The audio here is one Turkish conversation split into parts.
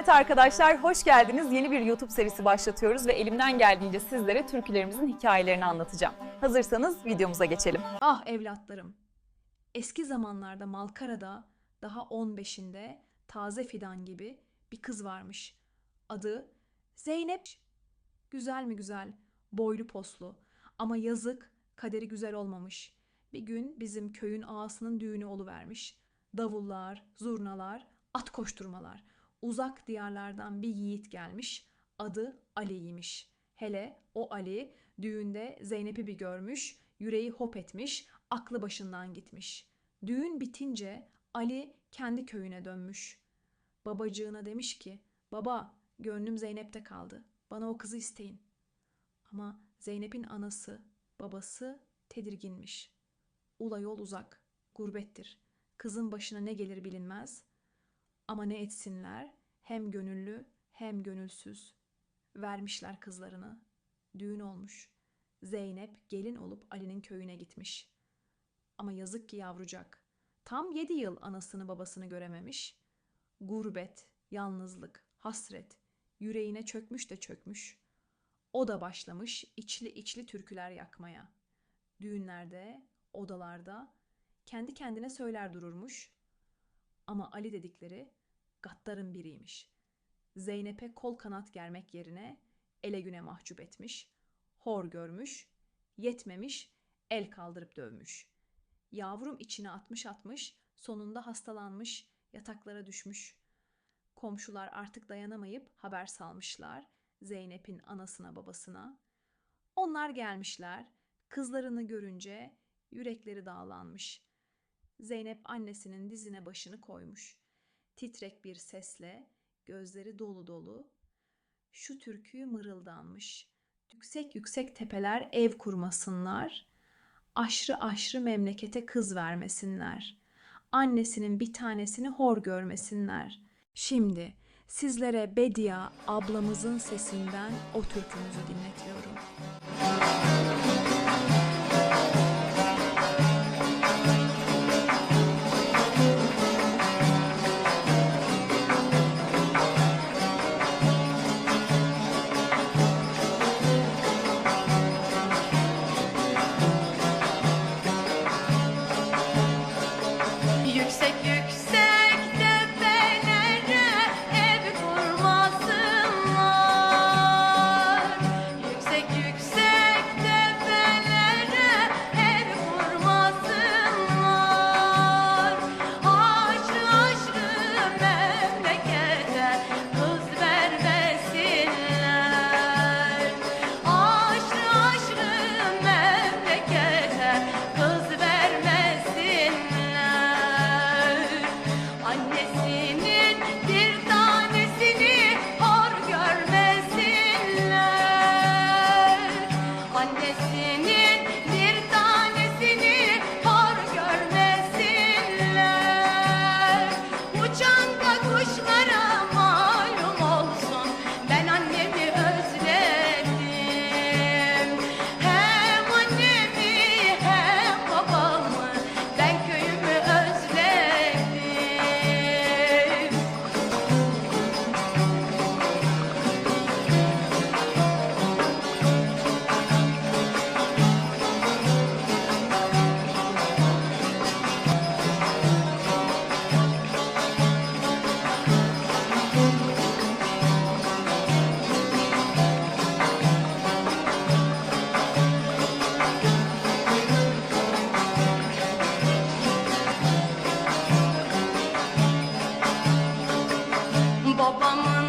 Evet arkadaşlar hoş geldiniz. Yeni bir YouTube serisi başlatıyoruz ve elimden geldiğince sizlere türkülerimizin hikayelerini anlatacağım. Hazırsanız videomuza geçelim. Ah evlatlarım! Eski zamanlarda Malkara'da daha 15'inde taze fidan gibi bir kız varmış. Adı Zeynep. Güzel mi güzel, boylu poslu ama yazık kaderi güzel olmamış. Bir gün bizim köyün ağasının düğünü oluvermiş. Davullar, zurnalar, at koşturmalar. Uzak diyarlardan bir yiğit gelmiş. Adı Ali'ymiş. Hele o Ali düğünde Zeynep'i bir görmüş, yüreği hop etmiş, aklı başından gitmiş. Düğün bitince Ali kendi köyüne dönmüş. Babacığına demiş ki, baba gönlüm Zeynep'te kaldı. Bana o kızı isteyin. Ama Zeynep'in anası, babası tedirginmiş. Ula yol uzak, gurbettir. Kızın başına ne gelir bilinmez. Ama ne etsinler, hem gönüllü hem gönülsüz. Vermişler kızlarını. Düğün olmuş. Zeynep gelin olup Ali'nin köyüne gitmiş. Ama yazık ki yavrucak. Tam yedi yıl anasını babasını görememiş. Gurbet, yalnızlık, hasret yüreğine çökmüş de çökmüş. O da başlamış içli içli türküler yakmaya. Düğünlerde, odalarda kendi kendine söyler dururmuş. Ama Ali dedikleri gaddarın biriymiş. Zeynep'e kol kanat germek yerine ele güne mahcup etmiş, hor görmüş, yetmemiş, el kaldırıp dövmüş. Yavrum içine atmış atmış, sonunda hastalanmış, yataklara düşmüş. Komşular artık dayanamayıp haber salmışlar Zeynep'in anasına babasına. Onlar gelmişler, kızlarını görünce yürekleri dağlanmış. Zeynep annesinin dizine başını koymuş. Titrek bir sesle, gözleri dolu dolu, şu türküyü mırıldanmış. Yüksek yüksek tepeler ev kurmasınlar, aşrı aşrı memlekete kız vermesinler. Annesinin bir tanesini hor görmesinler. Şimdi sizlere Bedia ablamızın sesinden o türkümüzü dinletiyorum. Yüksek Annesinin babamı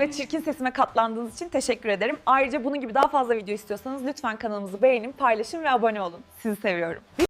ve çirkin sesime katlandığınız için teşekkür ederim. Ayrıca bunun gibi daha fazla video istiyorsanız lütfen kanalımızı beğenin, paylaşın ve abone olun. Sizi seviyorum.